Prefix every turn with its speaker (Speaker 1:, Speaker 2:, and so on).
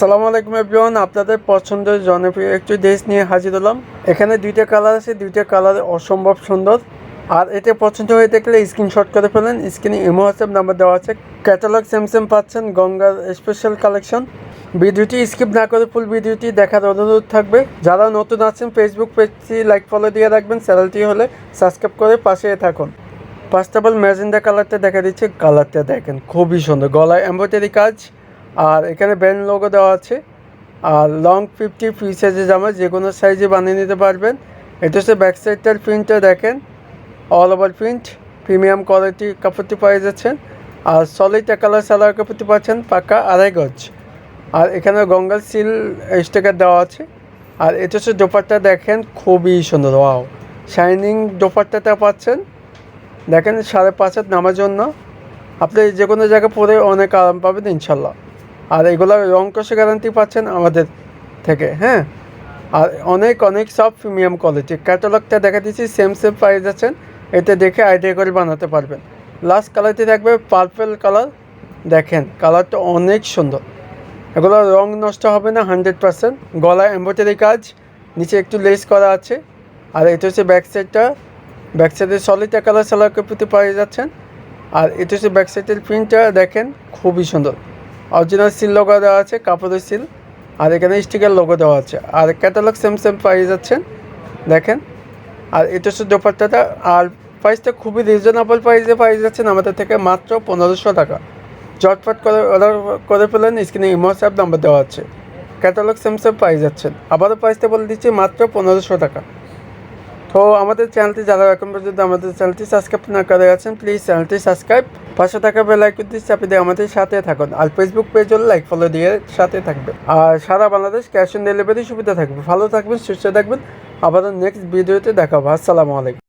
Speaker 1: সালাম আলাইকুম এভরিওয়ান, আপনাদের পছন্দের জনপ্রিয় একটি ড্রেস নিয়ে হাজির হলাম। এখানে দুইটা কালার আছে, দুইটা কালার অসম্ভব সুন্দর। আর এটা পছন্দ হয়ে থাকলে স্ক্রিনশট করে ফেলেন। স্ক্রিনে ইমো, হোয়াটসঅ্যাপ নাম্বার দেওয়া আছে। ক্যাটালগ সেম পাচ্ছেন, গঙ্গার স্পেশাল কালেকশন ভিডিওটি স্কিপ না করে ফুল ভিডিওটি দেখার অনুরোধ থাকবে। যারা নতুন আছেন ফেসবুক পেজটি লাইক ফলো দিয়ে রাখবেন। চ্যানেলটি হলে সাবস্ক্রাইব করে পাশে থাকুন। ফার্স্ট অফ অল ম্যাজেন্ডা কালারটা দেখা দিচ্ছে। কালারটা দেখেন, খুবই সুন্দর। গলায় এমব্রয়ডারি কাজ। আর এখানে ব্যান্ড লোগো দেওয়া আছে। আর লং ফিফটি ফ্রি সাইজে জামা, যে কোনো সাইজে বানিয়ে নিতে পারবেন। এটা হচ্ছে ব্যাক সাইডটার প্রিন্টটা দেখেন। All over print premium quality কাপড়টি পেয়ে যাচ্ছেন আর সলিড কালার সালোয়ার কাপড়টি পাচ্ছেন পাকা আড়াই গজ। আর এখানে গঙ্গাল সিল স্টিকার দেওয়া আছে। আর এটা হচ্ছে দোপাট্টা, দেখেন খুবই সুন্দর ওয়াও শাইনিং দোপাট্টাটা পাচ্ছেন। দেখেন সাড়ে পাঁচ হাত নামার জন্য। আপনি যে কোনো জায়গায় পরে অনেক আরাম পাবেন, ইনশাল্লাহ। আর এগুলো রং কষে গ্যারান্টি পাচ্ছেন আমাদের থেকে হ্যাঁ? আর অনেক অনেক সব প্রিমিয়াম কোয়ালিটি ক্যাটালগটা দেখা দিচ্ছি সেম সেম পাই যাচ্ছেন এতে দেখে আইডিয়া করে বানাতে পারবেন। লাস্ট কালারটি থাকবে পার্পেল কালার দেখেন কালারটা অনেক সুন্দর। এগুলো রং নষ্ট হবে না হান্ড্রেড পার্সেন্ট গলায় এম্ব্রয়ডারি কাজ, নিচে একটু লেস করা আছে। আর এটা হচ্ছে ব্যাক সাইডটা ব্যাক সলিটা কালার সালোয়ার কাপড়তে পেয়ে যাচ্ছেন আর এটা হচ্ছে ব্যাক সাইডের প্রিন্টটা দেখেন, খুবই সুন্দর। অরিজিনাল সিল লোগো দেওয়া আছে, কাপড়ের সিল আর এখানে স্টিকার লোগো দেওয়া আছে। আর ক্যাটালগ সেম সেম পেয়ে যাচ্ছেন দেখেন, আর এটা হচ্ছে দোপাট্টাটা। আর প্রাইসটা খুবই রিজনেবল প্রাইসে পেয়ে যাচ্ছেন আমাদের থেকে মাত্র পনেরোশো টাকা। চটপট করে অর্ডার করে ফেলেন স্ক্রিনে ইমোস অ্যাপ নাম্বার দেওয়া আছে। ক্যাটালগ সেম সেম পেয়ে যাচ্ছেন আবারও প্রাইসটা বলে দিচ্ছি, মাত্র পনেরোশো টাকা। তো আমাদের চ্যানেলটি যারা এখন পর্যন্ত আমাদের চ্যানেলটি সাবস্ক্রাইব না করে আছেন প্লিজ চ্যানেলটি সাবস্ক্রাইব। পাশে থাকা বেল আইকনটি চাপে দিয়ে আমাদের সাথে থাকুন। আর ফেসবুক পেজ হলে লাইক ফলো দিয়ে সাথে থাকবে আর সারা বাংলাদেশ ক্যাশ অন ডেলিভারি সুবিধা থাকবে। ভালো থাকবেন, সুস্থ থাকবেন। আবার নেক্সট ভিডিওতে দেখাবো। আসসালামু আলাইকুম।